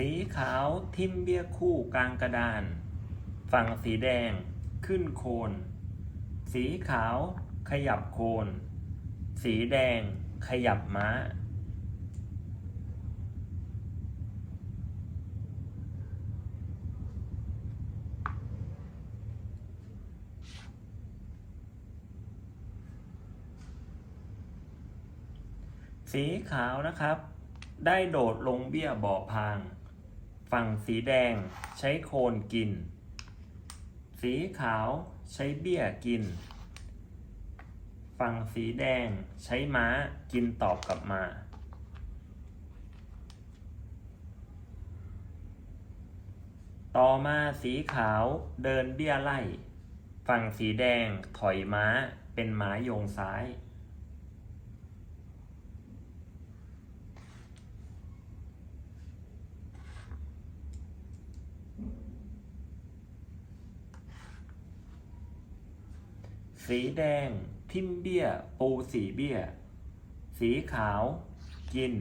สีขาวทิมเบี้ยคู่กลางกระดาน ฝั่งสีแดงขึ้นโคน สีขาวขยับโคน สีแดงขยับม้า สีขาวนะครับ ได้โดดลงเบี้ยบ่อพาง ฝั่งสีแดงใช้โคนกิน สีขาวใช้เบี้ยกิน ฝั่งสีแดงใช้ม้ากินตอบกลับมา ต่อมาสีขาวเดินเบี้ยไล่ ฝั่งสีแดงถอยม้าเป็นม้ายงซ้าย สีแดง ทิมเบี้ย ปูสีเบี้ย สีขาว กิน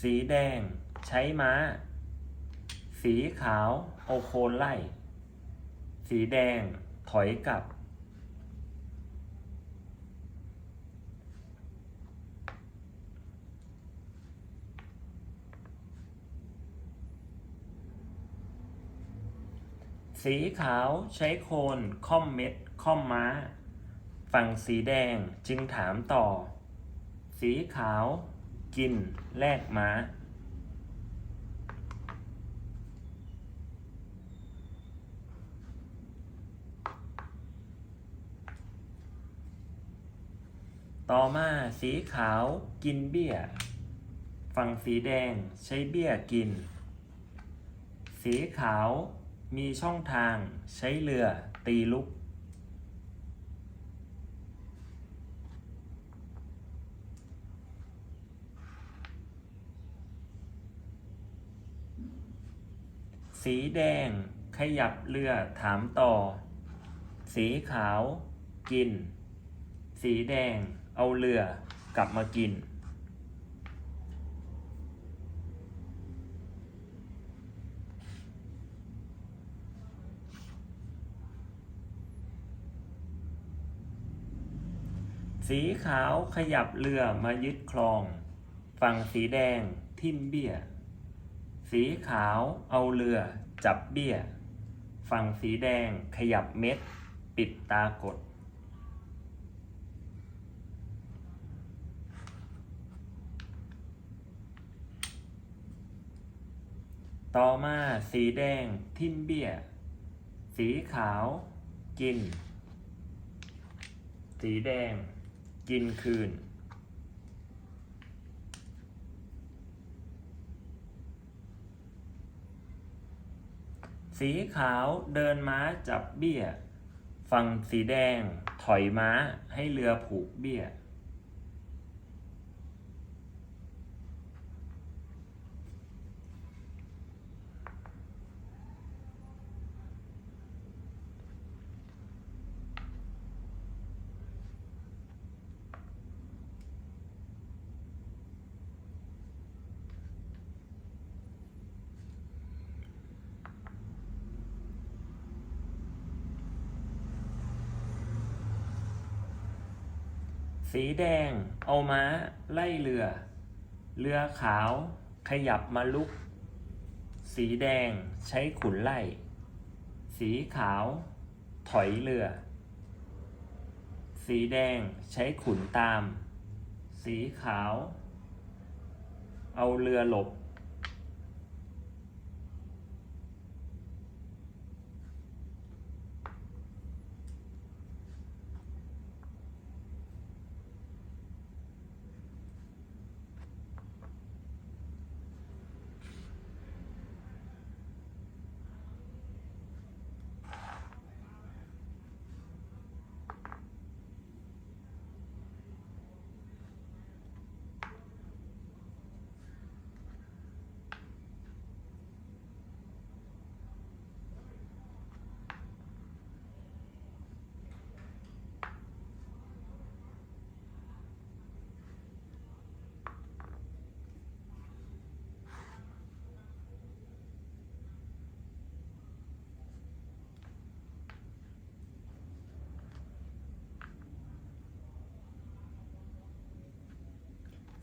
สีแดง ใช้ม้า สีขาว โอโคนไล่ สีแดง ถอยกลับ สีขาวใช้โคนค่อมเม็ดค่อมม้า ฝั่งสีแดงจึงถามต่อ สีขาวกินแลกม้า ต่อมาสีขาวกินเบี้ย ฝั่งสีแดงใช้เบี้ยกิน สีขาว มีช่องทางใช้เรือตีลุก สีแดงขยับเรือถามต่อ สีขาวกิน สีแดงเอาเรือกลับมากิน สีขาวขยับเรือมายึดคลอง ฝั่งสีแดงทิ่มเบี้ย สีขาวเอาเรือจับเบี้ย ฝั่งสีแดงขยับเม็ด ปิดตากด ต่อมาสีแดงทิ่มเบี้ย สีขาวกิน สีแดง กินคืน สีขาวเดินม้าจับเบี้ย ฝั่งสีแดงถอยม้าให้เรือผูกเบี้ย สีแดง เอาม้า ไล่เรือ เรือขาว ขยับมาลุก สีแดงใช้ขุนไล่ สีขาว ถอยเรือ สีแดงใช้ขุนตาม สีขาว เอาเรือหลบ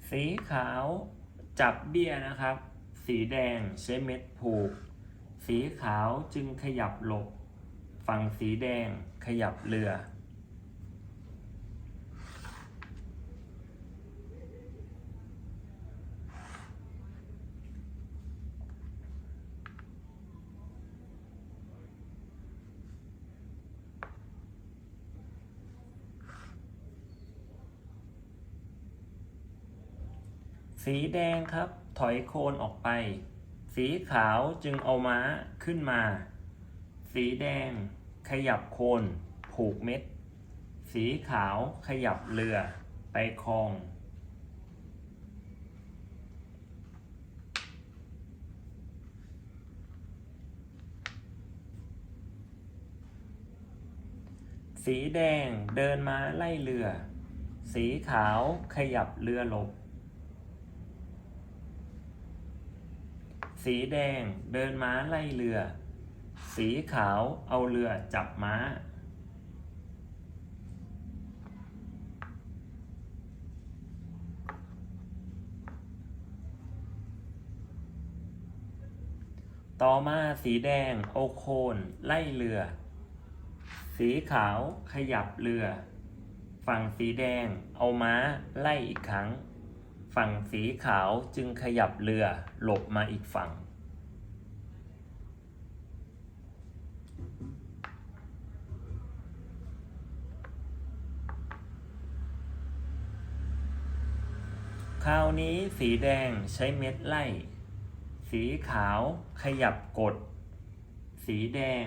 สีขาวจับเบี้ยนะครับ สีแดงใช้เม็ดผูก สีขาวจึงขยับหลบ ฝั่งสีแดงขยับเรือ สีแดงครับ ถอยโคนออกไป สีขาวจึงเอาม้าขึ้นมา สีแดง ขยับโคนผูกเม็ด สีขาวขยับเรือไปคลองสีแดงเดินมาไล่เรือ สีขาวขยับเรือหลบ สีแดงเดินม้าไล่เรือ สีขาวเอาเรือจับม้า ต่อมาสีแดงเอาโคนไล่เรือ สีขาวขยับเรือ ฝั่งสีแดงเอาม้าไล่อีกครั้ง ฝั่งสีขาวจึงขยับเรือหลบมาอีกฝั่ง คราวนี้สีแดงใช้เม็ดไล่ สีขาวขยับกด สีแดง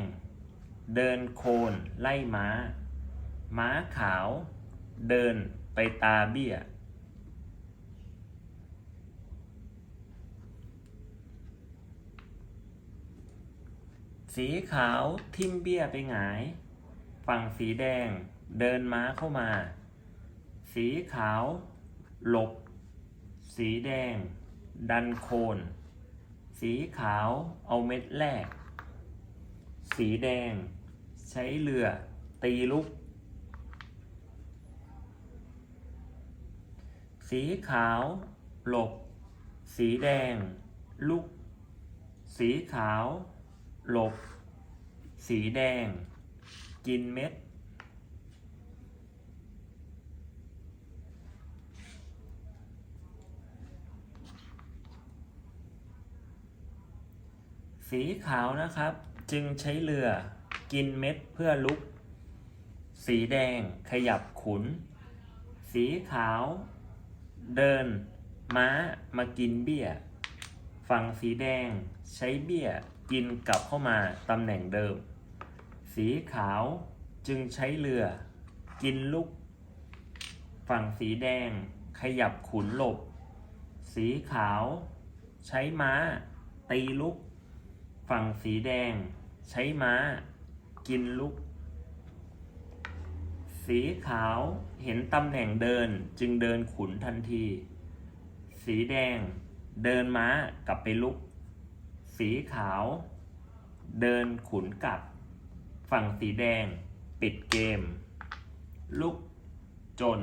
เดินโคนไล่ม้า ม้าขาว เดินไปตาเบี้ย สีขาวทิมเบี้ยไปหงาย ฝั่งสีแดงเดินม้าเข้ามา สีขาว หลบ สีแดง ดันโคน สีขาวเอาเม็ดแรก สีแดง ใช้เรือ ตีลุก สีขาว หลบ สีแดง ลุก สีขาว หลบ สีแดง กินเม็ด สีขาวนะครับ จึงใช้เรือกินเม็ดเพื่อลุก สีแดงขยับขุน สีขาว เดิน ม้ามากินเบี้ย ฝั่งสีแดงใช้เบี้ยกินกลับเข้ามาตำแหน่งเดิม สีขาวจึงใช้เรือ กินลุกฝั่งสีแดง ขยับขุนหลบ สีขาว ใช้ม้า ตีลุกฝั่งสีแดง ใช้ม้า กินลุกสีขาวเห็นตำแหน่งเดินจึงเดินขุนทันที สีแดง เดินม้ากลับไปลุก สีขาว เดินขุนกลับ ฝั่งสีแดง ปิดเกม ลุกจน